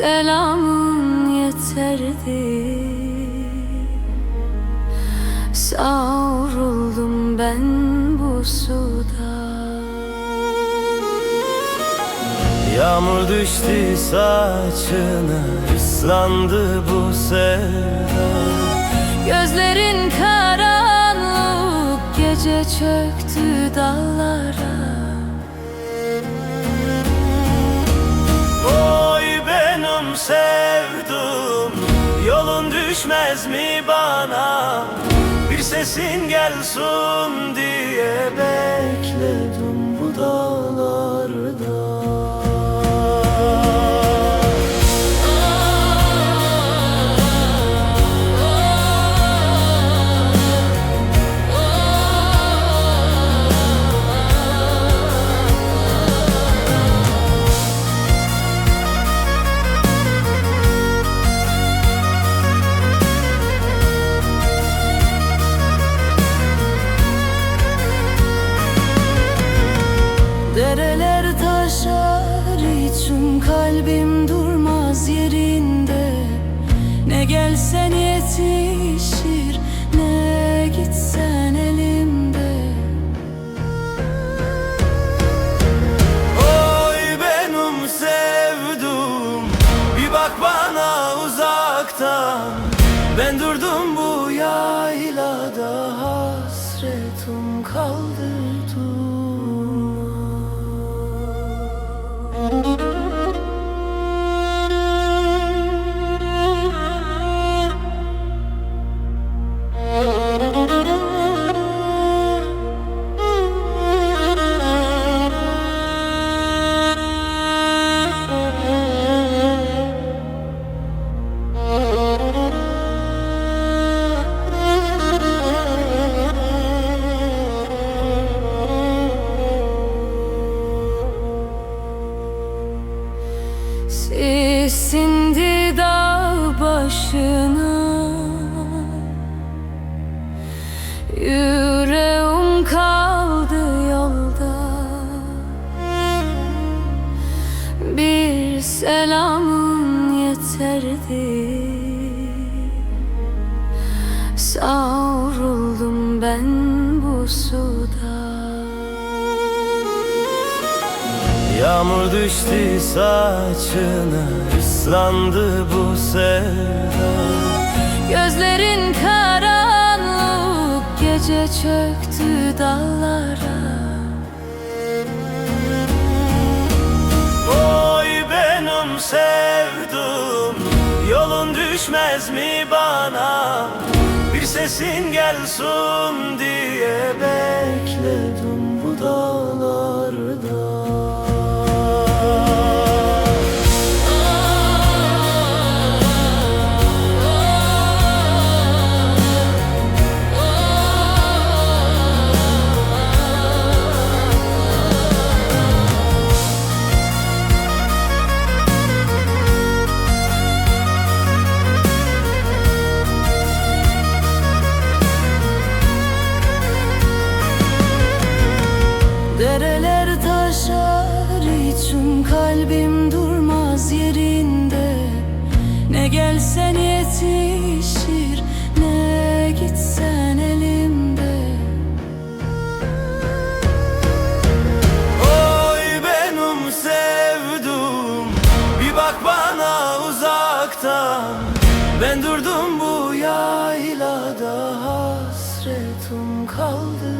Selamın yeterdi. Savruldum ben bu suda. Yağmur düştü saçına ıslandı bu sevda. Gözlerin karanlık gece çöktü dallara sevdum. Yolun düşmez mi bana? Bir sesin gelsin diye bekledim kalbim durmaz yerinde. Ne gelsen yetişir ne gitsen elimde. Oy benim sevdum Bir bak bana uzaktan. Ben durdum bu yaylada Hasretim kaldı Sesindi başına. Yüreğim kaldı yolda. Bir selamın yeterdi. Savruldum ben bu suda Yağmur düştü saçına ıslandı bu sevda. Gözlerin karanlık gece çöktü dallara. Oy benim sevdum Yolun düşmez mi bana? Bir sesin gelsin diye Dünyada hasretim kaldı